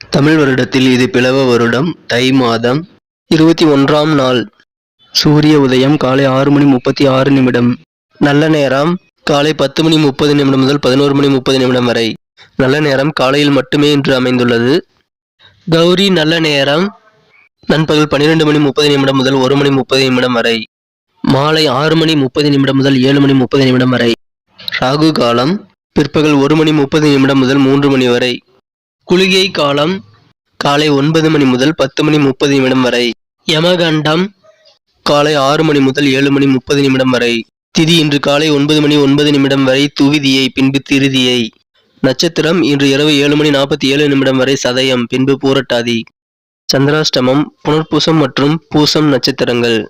தமிழ் வருடத்தில் இது பிளவ வருடம் தை மாதம் இருபத்தி ஒன்றாம் நாள். சூரிய உதயம் காலை ஆறு மணி முப்பத்தி ஆறு நிமிடம். நல்ல நேரம் காலை பத்து மணி முப்பது நிமிடம் முதல் பதினோரு மணி முப்பது நிமிடம் வரை. நல்ல நேரம் காலையில் மட்டுமே இன்று அமைந்துள்ளது. கௌரி நல்ல நேரம் நண்பகல் பன்னிரெண்டு மணி முப்பது நிமிடம் முதல் ஒரு மணி முப்பது நிமிடம் வரை. மாலை ஆறு மணி முப்பது நிமிடம் முதல் ஏழு மணி முப்பது நிமிடம் வரை. ராகு காலம் பிற்பகல் ஒரு மணி முப்பது நிமிடம் முதல் மூன்று மணி வரை. குளிகை காலம் காலை ஒன்பது மணி முதல் பத்து மணி முப்பது நிமிடம் வரை. யமகண்டம் காலை ஆறு மணி முதல் ஏழு மணி முப்பது நிமிடம் வரை. திதி இன்று காலை ஒன்பது மணி ஒன்பது நிமிடம் வரை துவிதியை பின்பு திருதியை. நட்சத்திரம் இன்று இரவு ஏழு மணி நாற்பத்தி ஏழு நிமிடம் வரை சதயம் பின்பு பூரட்டாதி. சந்திராஷ்டமம் புனர்பூசம் மற்றும் பூசம் நட்சத்திரங்கள்.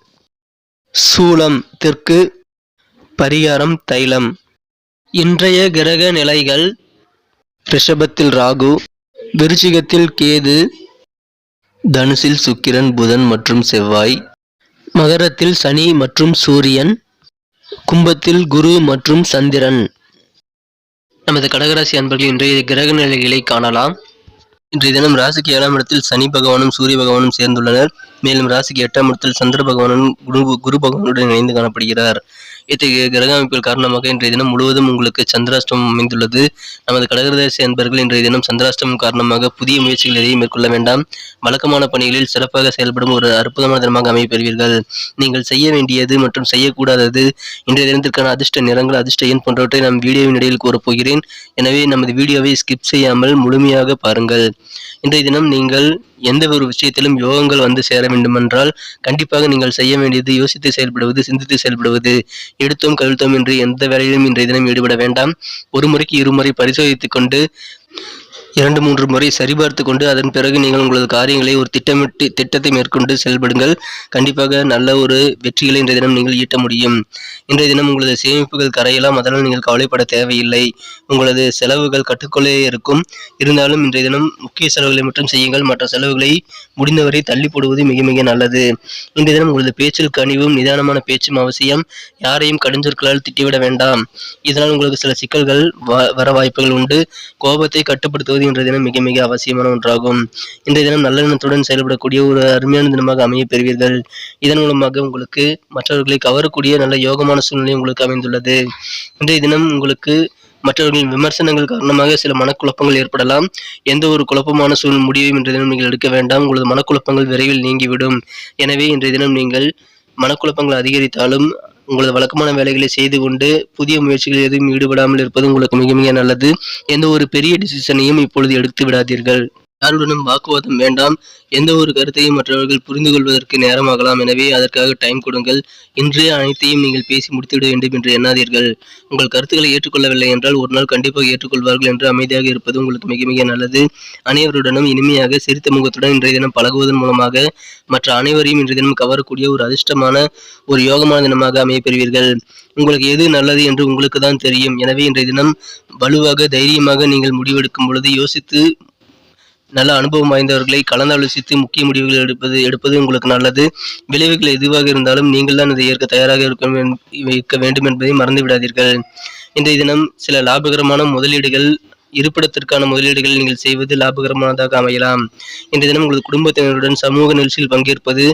சூலம் தெற்கு பரிகாரம் தைலம். இன்றைய கிரக நிலைகள் ரிஷபத்தில் ராகு விருச்சிகத்தில் கேது தனுசில் சுக்கிரன் புதன் மற்றும் செவ்வாய் மகரத்தில் சனி மற்றும் சூரியன் கும்பத்தில் குரு மற்றும் சந்திரன். நமது கடகராசி அன்பர்கள் இன்றைய கிரக நிலைகளை காணலாம். இன்றைய தினம் ராசிக்கு ஏழாம் இடத்தில் சனி பகவானும் சூரிய பகவானும் சேர்ந்துள்ளனர். மேலும் ராசிக்கு எட்டாம் இடத்தில் சந்திர பகவானும் குரு குரு பகவானுடன் இணைந்து காணப்படுகிறார். இத்தகைய கிரக அமைப்புகள் காரணமாக இன்றைய தினம் முழுவதும் உங்களுக்கு சந்திராஷ்டமம் அமைந்துள்ளது. நமது கடகராசி அன்பர்கள் இன்றைய தினம் சந்திராஷ்டமம் காரணமாக புதிய முயற்சிகள் எதையும் மேற்கொள்ள வேண்டாம். வழக்கமான பணிகளில் சிறப்பாக செயல்படும் ஒரு அற்புதமான தினமாக அமைப்பெறுவீர்கள் நீங்கள் செய்ய வேண்டியது மற்றும் செய்யக்கூடாதது இன்றைய தினத்திற்கான அதிர்ஷ்ட நிறங்கள் அதிர்ஷ்ட எண் போன்றவற்றை நாம் வீடியோவின் இடையில் கூறப்போகிறேன். எனவே நமது வீடியோவை ஸ்கிப் செய்யாமல் முழுமையாக பாருங்கள். இன்றைய தினம் நீங்கள் எந்த ஒரு விஷயத்திலும் யோகங்கள் வந்து சேர வேண்டுமென்றால் கண்டிப்பாக நீங்கள் செய்ய வேண்டியது யோசித்து செயல்படுவது சிந்தித்து செயல்படுவது. எடுத்தோம் கவிழ்த்தோம் என்று எந்த வேலையிலும் இன்றைய தினம் ஈடுபட வேண்டாம். ஒரு முறைக்கு இருமுறை பரிசோதித்துக் கொண்டு இரண்டு மூன்று முறை சரிபார்த்து கொண்டு அதன் பிறகு நீங்கள் உங்களது காரியங்களை ஒரு திட்டமிட்டு திட்டத்தை மேற்கொண்டு செயல்படுங்கள். கண்டிப்பாக நல்ல ஒரு வெற்றிகளை இன்றைய தினம் நீங்கள் ஈட்ட முடியும். இன்றைய தினம் உங்களது சேமிப்புகள் கரையலாம். அதனால் நீங்கள் கவலைப்பட தேவையில்லை. உங்களது செலவுகள் கட்டுக்குள்ளே இருக்கும். இருந்தாலும் இன்றைய தினம் முக்கிய செலவுகளை மட்டும் செய்யுங்கள். மற்ற செலவுகளை முடிந்தவரை தள்ளி போடுவது மிக மிக நல்லது. இன்றைய தினம் உங்களது பேச்சில் கனிவும் நிதானமான பேச்சும் அவசியம். யாரையும் கடுஞ்சொற்களால் திட்டிவிட வேண்டாம். இதனால் உங்களுக்கு சில சிக்கல்கள் வ- வர வாய்ப்புகள் உண்டு. கோபத்தை கட்டுப்படுத்துவது இன்றைய தினம் மிக மிக அவசியமான ஒன்றாகும். இன்றைய தினம் நல்லெண்ணத்துடன் செயல்படக்கூடிய ஒரு அருமையான தினமாக அமைய பெறுவீர்கள். இதன் மூலமாக உங்களுக்கு மற்றவர்களை கவரக்கூடிய நல்ல யோகமான சூழ்நிலை உங்களுக்கு அமைந்துள்ளது. இன்றைய தினம் உங்களுக்கு மற்றவர்களின் விமர்சனங்கள் காரணமாக சில மனக்குழப்பங்கள் ஏற்படலாம். எந்த ஒரு குழப்பமான சூழ் முடிவையும் இன்றைய தினம் நீங்கள் எடுக்க வேண்டாம். உங்களது மனக்குழப்பங்கள் விரைவில் நீங்கிவிடும். எனவே இன்றைய தினம் நீங்கள் மனக்குழப்பங்கள் அதிகரித்தாலும் உங்களது வழக்கமான வேலைகளை செய்து கொண்டு புதிய முயற்சிகளில் எதுவும் ஈடுபடாமல் இருப்பது உங்களுக்கு மிக மிக நல்லது. எந்த ஒரு பெரிய டிசிஷனையும் இப்பொழுது எடுத்து விடாதீர்கள். யாருடனும் வாக்குவாதம் வேண்டாம். எந்த ஒரு கருத்தையும் மற்றவர்கள் புரிந்து கொள்வதற்கு நேரமாகலாம். எனவே அதற்காக டைம் கொடுங்கள். இன்றே அனைத்தையும் நீங்கள் பேசி முடித்துவிட வேண்டும் என்று எண்ணாதீர்கள். உங்கள் கருத்துக்களை ஏற்றுக்கொள்ளவில்லை என்றால் ஒரு நாள் கண்டிப்பாக ஏற்றுக்கொள்வார்கள் என்று அமைதியாக இருப்பது உங்களுக்கு மிக மிக நல்லது. அனைவருடனும் இனிமையாக சிரித்த முகத்துடன் இன்றைய தினம் பழகுவதன் மூலமாக மற்ற அனைவரையும் இன்றைய தினம் கவரக்கூடிய ஒரு அதிர்ஷ்டமான ஒரு யோகமான தினமாக அமையப்பெறுவீர்கள். உங்களுக்கு எது நல்லது என்று உங்களுக்கு தான் தெரியும். எனவே இன்றைய தினம் வலுவாக தைரியமாக நீங்கள் முடிவெடுக்கும் பொழுது யோசித்து நல்ல அனுபவம் வாய்ந்தவர்களை கலந்தாலோசித்து முக்கிய முடிவுகள் எடுப்பது எடுப்பது உங்களுக்கு நல்லது. விளைவுகள் எதுவாக இருந்தாலும் நீங்கள் தான் அதை ஏற்க தயாராக இருக்க இருக்க வேண்டும் என்பதை மறந்து விடாதீர்கள். இன்றைய தினம் சில லாபகரமான முதலீடுகள் இருப்பிடத்திற்கான முதலீடுகளை நீங்கள் செய்வது லாபகரமானதாக அமையலாம். இன்றைய தினம் உங்களது குடும்பத்தினருடன் சமூக நிகழ்ச்சியில் பங்கேற்பது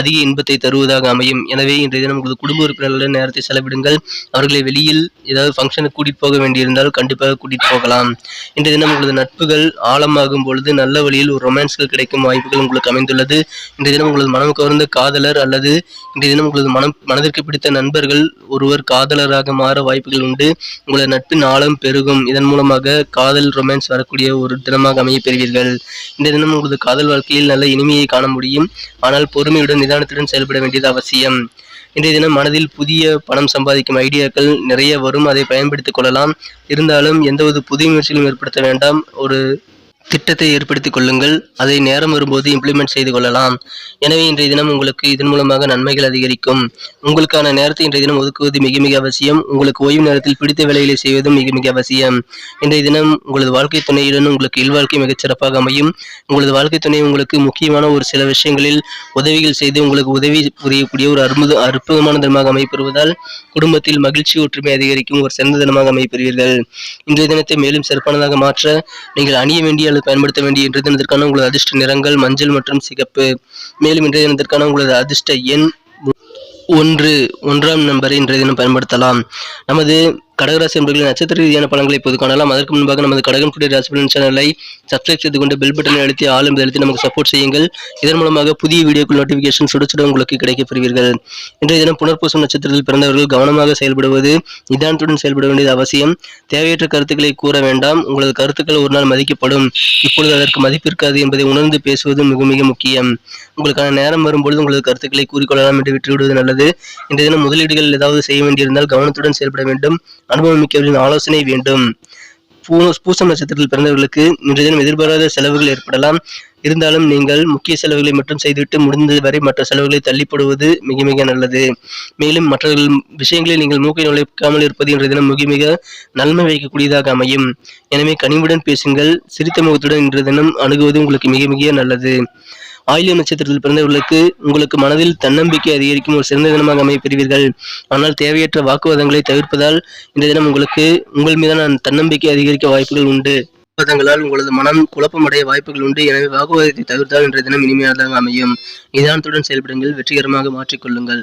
அதிக இன்பத்தை தருவதாக அமையும். எனவே இன்றைய தினம் உங்களது குடும்ப உறுப்பினர்களுடன் நேரத்தை செலவிடுங்கள். அவர்களை வெளியில் ஏதாவது ஃபங்க்ஷனுக்கு கூட்டிட்டு போக வேண்டியிருந்தால் கண்டிப்பாக கூட்டிட்டு போகலாம். இன்றைய தினம் உங்களது நட்புகள் ஆழமாகும் பொழுது நல்ல வழியில் ஒரு ரொமான்ஸ்கள் கிடைக்கும் வாய்ப்புகள் உங்களுக்கு அமைந்துள்ளது. இன்றைய தினம் உங்களது மனம் கவர்ந்த காதலர் அல்லது இன்றைய தினம் உங்களது மனம் மனதிற்கு பிடித்த நண்பர்கள் ஒருவர் காதலராக மாற வாய்ப்புகள் உண்டு. உங்களது நட்பின் ஆழம் பெருகும். இதன் மூலமாக காதல் ரொமான்ஸ் வரக்கூடிய ஒரு தினமாக அமையப் பெறுவீர்கள் இந்த தினம் உங்களது காதல் வாழ்க்கையில் நல்ல இனிமையை காண முடியும். ஆனால் பொறுமையுடன் நிதானத்துடன் செயல்பட வேண்டியது அவசியம். இன்றைய தினம் மனதில் புதிய பணம் சம்பாதிக்கும் ஐடியாக்கள் நிறைய வரும். அதை பயன்படுத்திக் கொள்ளலாம். இருந்தாலும் எந்த ஒரு புதிய முயற்சிகளும் ஏற்படுத்த வேண்டாம். ஒரு திட்டத்தை ஏற்படுத்திக் கொள்ளுங்கள். அதை நேரம் வரும்போது இம்ப்ளிமெண்ட் செய்து கொள்ளலாம். எனவே இன்றைய தினம் உங்களுக்கு இதன் மூலமாக நன்மைகள் அதிகரிக்கும். உங்களுக்கான நேரத்தை இன்றைய தினம் ஒதுக்குவது மிக மிக அவசியம். உங்களுக்கு ஓய்வு நேரத்தில் பிடித்த வேலைகளை செய்வதும் மிக மிக அவசியம். இன்றைய தினம் உங்களது வாழ்க்கை துணையுடன் உங்களுக்கு இல்வாழ்க்கை மிகச் சிறப்பாக அமையும். உங்களது வாழ்க்கை துணை உங்களுக்கு முக்கியமான ஒரு சில விஷயங்களில் உதவிகள் செய்து உங்களுக்கு உதவி புரியக்கூடிய ஒரு அற்புத அற்புதமான தினமாக அமைப்பெறுவதால் குடும்பத்தில் மகிழ்ச்சி ஒற்றுமை அதிகரிக்கும் ஒரு சிறந்த தினமாக அமைப்பெறுவீர்கள் இன்றைய தினத்தை மேலும் சிறப்பானதாக மாற்ற நீங்கள் அணிய வேண்டிய அல்லது பயன்படுத்த வேண்டிய இன்றைய தினத்திற்கான உங்களது அதிர்ஷ்ட நிறங்கள் மஞ்சள் மற்றும் சிகப்பு. மேலும் இன்றைய தினத்திற்கான உங்களது அதிர்ஷ்ட எண் ஒன்று ஒன்றாம் நம்பரை இன்றைய தினம் பயன்படுத்தலாம். நமது கடகராசி என்பர்களின் நட்சத்திர ரீதியான பலன்களை இப்போது காணலாம். அதற்கு முன்பாக நமது கடகம் டுடே ராசிபலன் சேனலை சப்ஸ்கிரைப் செய்து கொண்டு பெல் பட்டனை அழுத்தி ஆளும் அழுத்தி நமக்கு சப்போர்ட் செய்யுங்கள். இதன் மூலமாக புதிய வீடியோக்கள் நோட்டிபிகேஷன் சுட சுட உங்களுக்கு கிடைக்கப்பெறுவீர்கள். இன்றைய தினம் புனர்பூசம் நட்சத்திரத்தில் பிறந்தவர்கள் கவனமாக செயல்படுவது நிதானத்துடன் செயல்பட வேண்டியது அவசியம். தேவையற்ற கருத்துக்களை கூற வேண்டாம். உங்களது கருத்துக்கள் ஒரு நாள் மதிக்கப்படும். இப்பொழுது அதற்கு மதிப்பு இருக்காது என்பதை உணர்ந்து பேசுவது மிக மிக முக்கியம். உங்களுக்கான நேரம் வரும்பொழுது உங்களது கருத்துக்களை கூறிக்கொள்ளலாம் என்று விட்டுவிடுவது நல்லது. இன்றைய தினம் முதலீடுகள் ஏதாவது செய்ய வேண்டியிருந்தால் கவனத்துடன் செயல்பட வேண்டும். அனுபவம் மிக்கவர்களின் ஆலோசனை வேண்டும். பூ- பூசம் நட்சத்திரத்தில் பிறந்தவர்களுக்கு இன்றைய தினம் எதிர்பாராத செலவுகள் ஏற்படலாம். இருந்தாலும் நீங்கள் முக்கிய செலவுகளை மட்டும் செய்துவிட்டு முடிந்தது வரை மற்ற செலவுகளை தள்ளிப்படுவது மிக மிக நல்லது. மேலும் மற்றவர்கள் விஷயங்களில் நீங்கள் மூக்கை நுழைக்காமல் இருப்பது இன்றைய தினம் மிக மிக நன்மை வைக்கக்கூடியதாக அமையும். எனவே கனிவுடன் பேசுங்கள் சிரித்த முகத்துடன் இன்றைய தினம் அணுகுவது உங்களுக்கு மிக மிக நல்லது. ஆயிலியம் நட்சத்திரத்தில் பிறந்தவர்களுக்கு உங்களுக்கு மனதில் தன்னம்பிக்கை அதிகரிக்கும் ஒரு சிறந்த தினமாக அமைப்பெறுவீர்கள் ஆனால் தேவையற்ற வாக்குவாதங்களை தவிர்ப்பதால் இந்த தினம் உங்களுக்கு உங்கள் மீதான தன்னம்பிக்கை அதிகரிக்க வாய்ப்புகள் உண்டு. வாக்குவாதங்களால் உங்களது மனம் குழப்பமடைய வாய்ப்புகள் உண்டு. எனவே வாக்குவாதத்தை தவிர்த்தால் இன்றைய தினம் இனிமையானதாக அமையும். நிதானத்துடன் செயல்படுங்கள். வெற்றிகரமாக மாற்றிக்கொள்ளுங்கள்